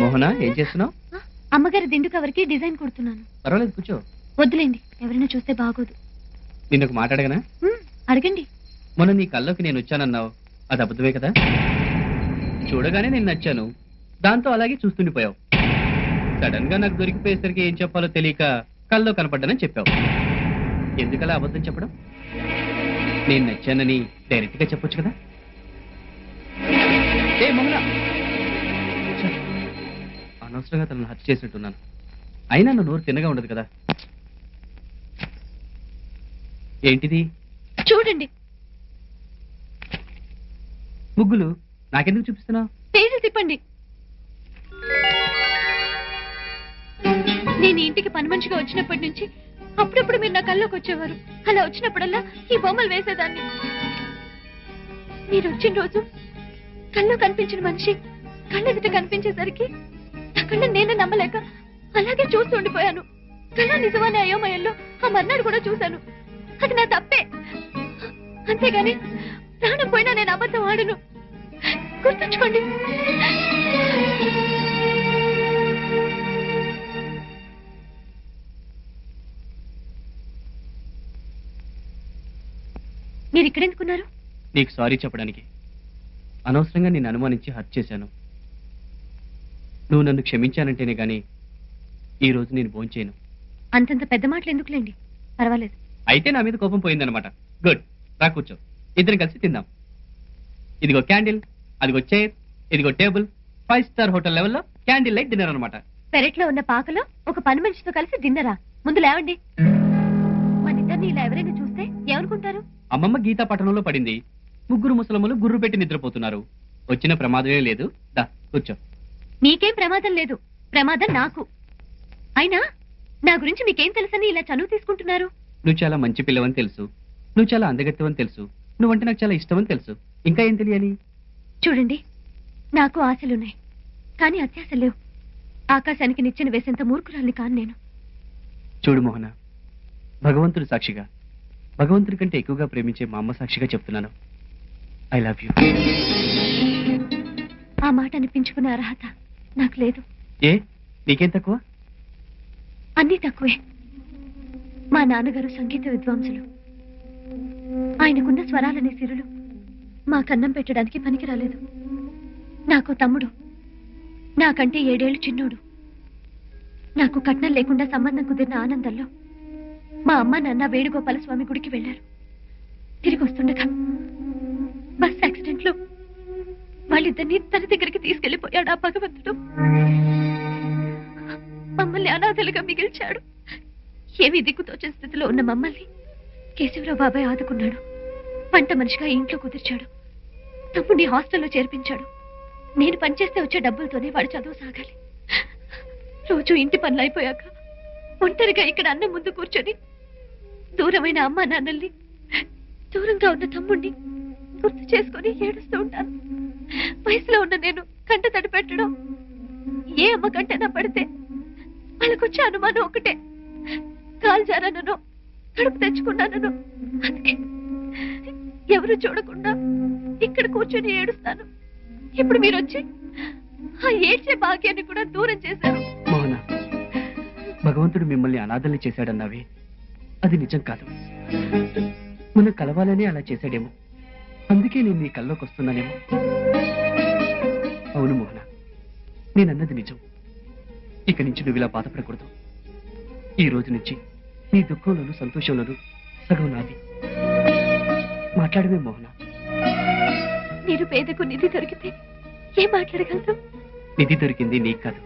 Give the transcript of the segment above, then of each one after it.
మోహన ఏం చేస్తున్నావు అమ్మగారి దిండు కవర్కి డిజైన్ కుడుతున్నాను పర్వాలేదు కూర్చో వద్దులేండి ఎవరైనా చూస్తే బాగోదు నిన్న ఒక మాట అడగండి మొన్న నీ కల్లోకి నేను వచ్చానన్నావు అది అబద్ధమే కదా చూడగానే నేను నచ్చాను దాంతో అలాగే చూస్తుండిపోయావు సడన్గా నాకు దొరికిపోయేసరికి ఏం చెప్పాలో తెలియక కల్లో కనపడ్డానని చెప్పావు. ఎందుకలా అబద్ధం చెప్పడం? నేను నచ్చానని డైరెక్ట్గా చెప్పొచ్చు కదా? ఏ మమ్మల! అనవసరంగా తనను హత్య చేసినట్టున్నాను. అయినా నా నోరు తిన్నగా ఉండదు కదా? ఏంటిది? చూడండి. ముగ్గులు నాకెందుకు చూపిస్తున్నావు? పేజీలు తిప్పండి. ఇంటికి పని మనిషిగా వచ్చినప్పటి నుంచి అప్పుడప్పుడు మీరు నా కల్లోకి వచ్చేవారు. అలా వచ్చినప్పుడల్లా ఈ బొమ్మలు వేసేదాన్ని. మీరు వచ్చిన రోజు కళ్ళు కనిపించిన మనిషి కళ్ళెదుట కనిపించేసరికి నా కళ్ళ నేనే నమ్మలేక అలాగే చూస్తూ ఉండిపోయాను. కళ నిజమనే అయోమయంలో ఆ మర్నాడు కూడా చూశాను. అది నా తప్పే. అంతేగాని ప్రాణం పోయినా నేను అబద్ధం ఆడను. గుర్తుంచుకోండి. మీరు ఇక్కడ ఎందుకున్నారు నీకు సారీ చెప్పడానికి. అనవసరంగా నేను అనుమానించి హత్య చేశాను. నువ్వు నన్ను క్షమించానంటేనే గాని ఈ రోజు నేను భోంచేయను. అంతంత పెద్ద మాటలు ఎందుకులేండి పర్వాలేదు. అయితే నా మీద కోపం పోయిందనమాట గుడ్ రా కూర్చో. ఇద్దరం కలిసి తిందాం. ఇదిగో క్యాండిల్ అదిగో చైర్ ఇదిగో టేబుల్ ఫైవ్ స్టార్ హోటల్ లెవెల్లో క్యాండిల్ లైట్ డిన్నర్ అనమాట పెరట్లో ఉన్న పాకలో ఒక పని మనిషితో కలిసి తిన్నరా ముందు లేవండి. మన ఇద్దరిని ఇలా ఎవరైనా చూస్తే ఏమనుకుంటారు? అమ్మమ్మ గీతా పట్టణంలో పడింది. ముగ్గురు ముసలమ్మలు గుర్రు పెట్టి నిద్రపోతున్నారు. వచ్చిన ప్రమాదమే లేదు. దా కూర్చో. మీకేం ప్రమాదం లేదు. ప్రమాదం నాకు. అయినా నా గురించి మీకేం తెలుసని ఇలా చనువు తీసుకుంటున్నారు? నువ్వు చాలా మంచి పిల్లవని తెలుసు. నువ్వు చాలా అందగత్తవని తెలుసు. నువ్వంటే నాకు చాలా ఇష్టమని తెలుసు. ఇంకా ఏం తెలియాలి? చూడండి నాకు ఆశలున్నాయి. కానీ అత్యాశలు లేవు. ఆకాశానికి నిచ్చెన వేసేంత మూర్ఖురాల్ని కాను నేను. చూడు మోహన భగవంతుడు సాక్షిగా భగవంతుడి కంటే ఎక్కువగా ప్రేమించే మా అమ్మ సాక్షిగా చెప్తున్నాను. ఐ లవ్ యూ ఆ మాట అనిపించుకునే అర్హత నాకు లేదు. ఏ? నీకేం తక్కువ? అన్నీ తక్కువే. మా నాన్నగారు సంగీత విద్వాంసులు. ఆయనకున్న స్వరాలనే సిరులు. మా కన్నం పెట్టడానికి పనికి రాలేదు నాకు తమ్ముడు. నాకంటే ఏడేళ్ళు చిన్నోడు. నాకు కట్నం లేకుండా సంబంధం కుదిరిన ఆనందంలో మా అమ్మ నాన్న వేణుగోపాల స్వామి గుడికి వెళ్ళారు తిరిగి వస్తుండగా బస్ యాక్సిడెంట్లో వాళ్ళిద్దరిని తన దగ్గరికి తీసుకెళ్ళిపోయాడు ఆ భగవంతుడు. మమ్మల్ని అనాథలుగా మిగిల్చాడు. ఏమీ దిక్కుతోచని స్థితిలో ఉన్న మమ్మల్ని కేశవరావు బాబాయ్ ఆదుకున్నాడు. వంట మనిషిగా ఇంట్లో కుదిర్చాడు. తమ్ముడిని హాస్టల్లో చేర్పించాడు. నేను పనిచేస్తే వచ్చే డబ్బులతోనే వాడు చదువు సాగాలి. రోజు ఇంటి పనులు అయిపోయాక ఒంటరిగా ఇక్కడ అన్నం ముందు కూర్చొని దూరమైన అమ్మ నాన్నల్ని దూరంగా ఉన్న తమ్ముడిని గుర్తు చేసుకొని ఏడుస్తూ ఉంటాను. వయసులో ఉన్న నేను కంట తడి పెట్టడం ఏ అమ్మ కంటైనా పడితే వాళ్ళకొచ్చే అనుమానం ఒకటే. కాలు జారానను కడుపు తెచ్చుకున్నానను అందుకే ఎవరు చూడకుండా ఇక్కడ కూర్చొని ఏడుస్తాను. ఇప్పుడు మీరు వచ్చి ఆ ఏడ్చే భాగ్యాన్ని కూడా దూరం చేశారు. భగవంతుడు మిమ్మల్ని అనాథల్ని చేశాడన్నావే. అది నిజం కాదు. మనం కలవాలని అలా చేశాడేమో. అందుకే నేను నీ కల్లోకి వస్తున్నానేమో. అవును మోహన నేనన్నది నిజం. ఇక నుంచి నువ్వు ఇలా బాధపడకూడదు. ఈ రోజు నుంచి నీ దుఃఖంలోను సంతోషంలోను సగం నాది. మాట్లాడమే మోహన. మీరు పేదకు నిధి దొరికితే ఏం మాట్లాడగలరు నిధి దొరికింది నీకు కాదు.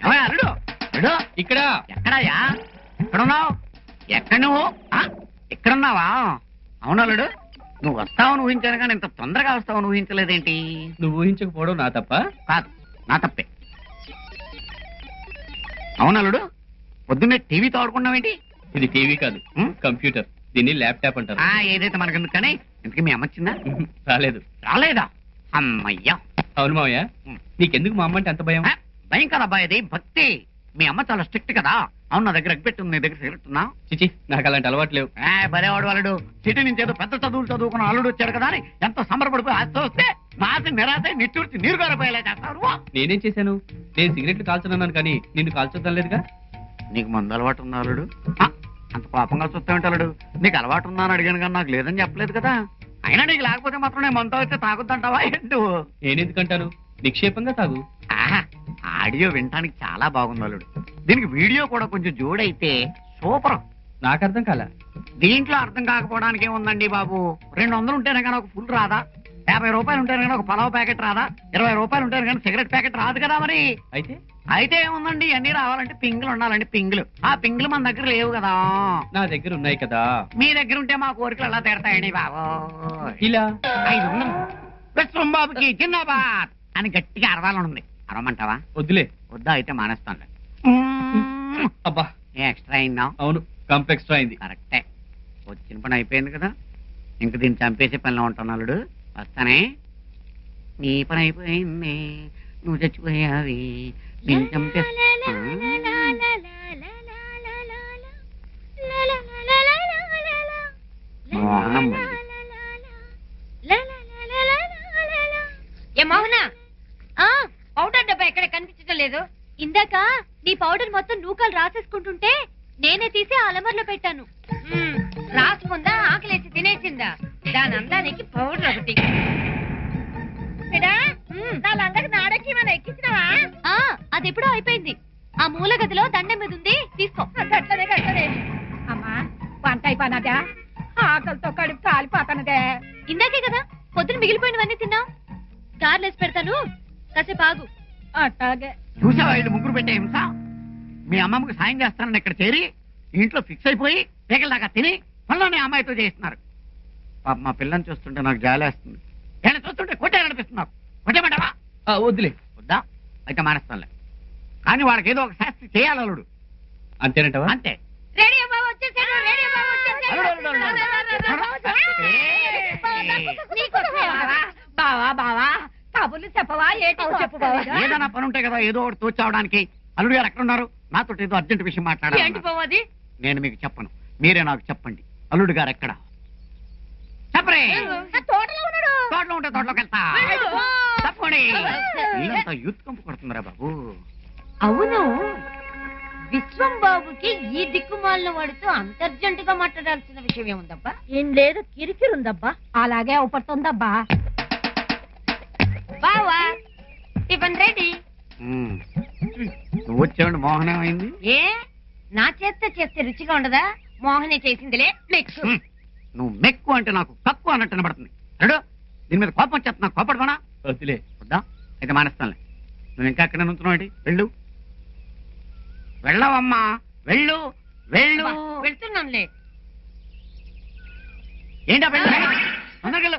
ఏమయ్య అల్లుడు? ఇక్కడ. ఎక్కడయ్యా? ఎక్కడున్నావు? ఎక్కడ నువ్వు? ఆ? ఇక్కడున్నావా? అవును అల్లుడు నువ్వు వస్తావని ఊహించాను కానీ ఇంత తొందరగా వస్తావని ఊహించలేదేంటి? నువ్వు ఊహించకపోవడం నా తప్ప? కాదు నా తప్పే. అవును అల్లుడు పొద్దున్నే టీవీ తోడుకున్నావేంటి ఇది టీవీ కాదు ఉం? కంప్యూటర్. దీన్ని ల్యాప్టాప్ అంటారు. ఆ ఏదైతే మనకెందుకు కానీ ఇంతకీ మీ అమ్మచ్చిందా రాలేదు. రాలేదా? అమ్మయ్యా! అవును మావయ్య. నీకెందుకు మా అమ్మ అంటే అంత భయం? భయం కదా అబ్బాయి అది భక్తి. మీ అమ్మ చాలా స్ట్రిక్ట్ కదా. అవును నా దగ్గర ఉంది నీ దగ్గర సిగరెట్ ఉందా? చిచి నాకు అలాంటి అలవాటు లేవు. ఏ, భలేవాడు వాళ్ళడు సిటీ నుంచి ఏదో పెద్ద చదువులు చదువుకున్న అల్లుడు వచ్చాడు కదా అని ఎంతో సంబరపడిపోయి ఆస్తి వస్తే మాసి నిరాశ నిట్టూర్చి నీరు గారిపోయేలా నువ్వు. నేనేం చేశాను? నేను సిగరెట్లు కాల్చున్నాను కానీ నిన్ను కాల్చొద్దాం లేదుగా? నీకు మందు అలవాటు ఉందా అల్లుడు? అంత కోపంగా చూస్తావు అల్లుడు. నీకు అలవాటు ఉందా అని అడిగాను కానీ నాకు లేదని చెప్పలేదు కదా. అయినా నీకు లేకపోతే మాత్రం నేను మందు అయితే తాగుద్దంటావా ఏంటి? నేనెందుకంటాను నిక్షేపంగా తాగు. ఆడియో వినటానికి చాలా బాగుంది అల్లుడు. దీనికి వీడియో కూడా కొంచెం జోడైతే సూపర్. నాకు అర్థం కాల? దీంట్లో అర్థం కాకపోవడానికి ఏముందండి బాబు? రెండు వందలు ఉంటేనే కానీ ఒక ఫుల్ రాదా? యాభై రూపాయలు ఉంటేనే కానీ ఒక పలావ్ ప్యాకెట్ రాదా? ఇరవై రూపాయలు ఉంటేనే కానీ సిగరెట్ ప్యాకెట్ రాదు కదా మరి? అయితే? అయితే ఏముందండి? అన్ని రావాలంటే పింగులు ఉండాలండి పింగులు. ఆ పింగులు మన దగ్గర లేవు కదా. నా దగ్గర ఉన్నాయి కదా. మీ దగ్గర ఉంటే మా కోరికలు ఎలా తీరతాయండి బాబు ఇలా. ఐదు జిందాబాద్ అని గట్టిగా అరవాలని ఉంది అరవమంటావా? వద్దులే. వద్దా అయితే మానేస్తానులే. అబ్బా. ఎక్స్ట్రా అయిందా? అవును కాంప్లెక్స్ అయింది. కరెక్టే. వచ్చిన పని అయిపోయింది కదా. ఇంక దీన్ని చంపేసే పనిలో ఉంటున్నాడు వస్తానే. నీ పని అయిపోయింది. నువ్వు చచ్చిపోయావి. నేను. ఏ మోహన? పౌడర్ డబ్బా ఎక్కడ కనిపించడం లేదు? ఇందాక నీ పౌడర్ మొత్తం నూకలు రాసేసుకుంటుంటే నేనే తీసి ఆ అలమర్లో పెట్టాను. రాసుకుందా ఆకలేసి తినేసిందా? దాని అందానికి పౌడర్ ఒకటి. అయిపోయినదా ఆకలితో కడుపు కాలిపోతానదే ఇందాకే కదా పొద్దున మిగిలిపోయినవన్నీ తిన్నావు. కార్లు వేసి పెడతాను. కాసేపు ఆగు. అట్టాగే చూసావా వీళ్ళు ముగ్గురు పెట్టే హింస? మీ అమ్మమ్మకి సాయం చేస్తానని ఇక్కడ చేరి ఇంట్లో ఫిక్స్ అయిపోయి పేకల దాకా తిని మళ్ళీ అమ్మాయితో చేస్తున్నారు పాప మా పిల్లని చూస్తుంటే నాకు జాలేస్తుంది. నేను చూస్తుంటే కొట్టారనిపిస్తున్నారు కొట్టేమంటావా? ఆ, వద్దులే. వద్దా? అయితే మానేస్తానులే. కానీ వాడికి ఏదో ఒక శాస్త్రి చేయాలి అల్లుడు అంతేనంటవా? అంతే. రేడియో బాబు వచ్చేసాడు రేడియో బాబు. బావా బావా కబుర్లు చెప్పవా? ఏంటి చెప్పు బావా ఏదైనా పని ఉంటే కదా ఏదో ఒకటి తోచావడానికి అల్లుడు గారు ఎక్కడ ఉన్నారు నాతో ఏదో అర్జెంట్ విషయం మాట్లాడాలి నేను మీకు చెప్పను. మీరే నాకు చెప్పండి. అల్లుడు గారు ఎక్కడ? చెప్పరే. తోటలో ఉన్నాడు. తోటలో ఉంటే తోటలోకి వెళ్తా. తప్పండి యూత్ కంపు కొడుతుందిరా బాబు? అవును. విశ్వం బాబుకి ఈ దిక్కుమాలిన వాడితో అంతర్జంటుగా మాట్లాడాల్సిన విషయం ఏముందబ్బా? ఏం లేదు కిరికిరుందబ్బా. అలాగే అవుపడుతుందబ్బా. బావా టిఫిన్ రెడీ? ఉమ్. నువ్వు వచ్చావండి మోహనం అయింది ఏ? నా చేత్తో చేస్తే రుచిగా ఉండదా? మోహనే చేసిందిలే ఉమ్. నువ్వు మెక్కు అంటే నాకు కక్కు అన్నట్టు వినపడుతుంది అడు దీని మీద కోపం వచ్చేస్తా నాకు కోపడమనా వద్దులే. వద్దా? అయితే మానేస్తానులే. నువ్వు ఇంకా అక్కడ నుంచున్నావు వెళ్ళు. వెళ్ళవమ్మా. వెళ్ళు వెళ్ళు. వెళ్తున్నానులే. ఏంటా వెళ్ళు వెళ్ళు.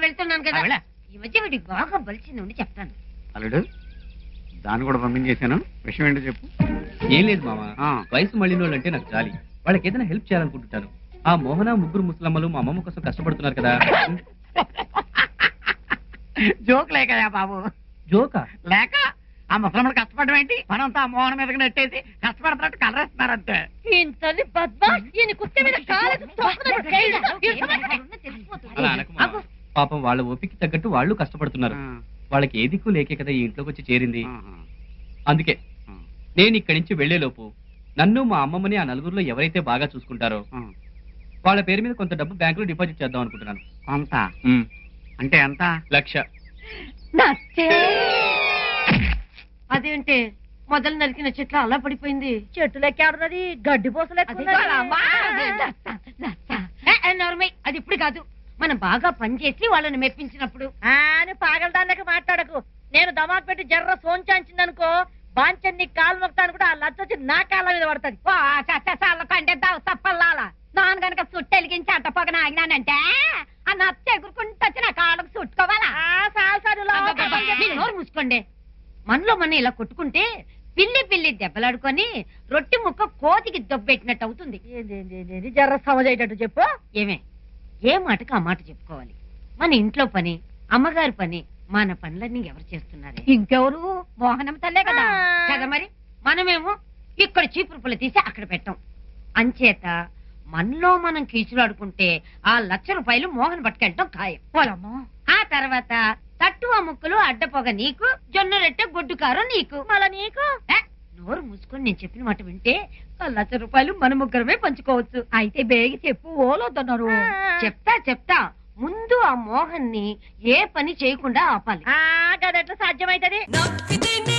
వెళ్తున్నాను కదా. వెళ్ళే. ఈ మధ్య వీడికి బాగా బలిసింది ఉండి చెప్తాను. అల్లుడు దాన్ని కూడా పంపించేశాను విషయం ఏంటో చెప్పు. ఏం లేదు మామ. ఆ. వయసు మళ్ళిన వాళ్ళంటే నాకు జాలి వాళ్ళకి ఏదైనా హెల్ప్ చేయాలనుకుంటుంటాను ఆ మోహన ముగ్గురు ముసలమ్మలు మా అమ్మమ్మ కోసం కష్టపడుతున్నారు కదా. జోక్ లేకయా బాబు? జోకా? లేక? ఆ ముసలమ్మడు కష్టపడడం ఏంటి? పనంతా ఆ మోహన మీదకి నెట్టేసి కష్టపడుతున్నట్టు కలరేస్తున్నారు అంతే ఇంతని ఈయన మీద. పాపం వాళ్ళ ఓపిక తగ్గట్టు వాళ్ళు కష్టపడుతున్నారు. వాళ్ళకి ఏ దిక్కు లేకే కదా ఈ ఇంట్లోకి వచ్చి చేరింది. అందుకే నేను ఇక్కడి నుంచి వెళ్ళేలోపు నన్ను మా అమ్మమ్మని ఆ నలుగురిలో ఎవరైతే బాగా చూసుకుంటారో వాళ్ళ పేరు మీద కొంత డబ్బు బ్యాంకులో డిపాజిట్ చేద్దాం అనుకుంటున్నాను. ఉమ్, అంటే ఎంత? లక్ష. అదేంటి మొదలు నరికిన చెట్లు అలా పడిపోయింది. ఎక్కాడున్నది గడ్డి పోసలు అది ఇప్పుడు కాదు. మనం బాగా పనిచేసి వాళ్ళని మెప్పించినప్పుడు. అని పాగలదానికి మాట్లాడకు. నేను దమాక్ పెట్టి జర్ర సోంచాంచిందనుకో బాంచన్ని కాలు మొక్తాను కూడా ఆ లచ్చ వచ్చి నా కాళ్ళ మీద పడుతుంది. కంటే తప్పల్లాల నాన్న గనక సుట్టు వెలిగించి అట్ట పగన ఆగినానంటే ఆ నచ్చ ఎగురుకుంటూ వచ్చి నా కాళ్ళకు చుట్టుకోవాలా ఆ సాల్సారులో మీరు నోరు మూసుకోండి మనలో మన ఇలా కొట్టుకుంటే పిల్లి పిల్లి దెబ్బలాడుకొని రొట్టె ముక్క కోతికి దొబ్బెట్టినట్టు అవుతుంది ఏంది, జర్ర సమజేటట్టు చెప్పు. ఏమే ఏ మాటకు ఆ మాట చెప్పుకోవాలి? మన ఇంట్లో పని అమ్మగారి పని మన పనులన్నీ ఎవరు చేస్తున్నారే? ఇంకెవరు? మోహనం తల్లే కదా. కదా మరి? మనమేమో ఇక్కడ చీపురు పుల్ల తీసి అక్కడ పెట్టాం. అంచేత మనలో మనం కీచులాడుకుంటే ఆ లక్ష రూపాయలు మోహన్ పట్టుకెళ్ళటం ఖాయం. పొలమ్మో. ఆ తర్వాత తట్టు ఆ ముక్కలు అడ్డపోగ నీకు జొన్న రొట్టె గొడ్డు కారం నీకు. మళ్ళా నీకు? ఏ, నోరు మూసుకొని నేను చెప్పిన మాట వింటే ఆ లక్ష రూపాయలు మన ముగ్గురమే పంచుకోవచ్చు. అయితే బేగి చెప్పు ఓలొద్దన్నారు చెప్తా చెప్తా. ముందు ఆ మోహన్ని ఏ పని చేయకుండా ఆపాలి. ఆ గదెట్లా సాధ్యమైతది? నవ్వితేనే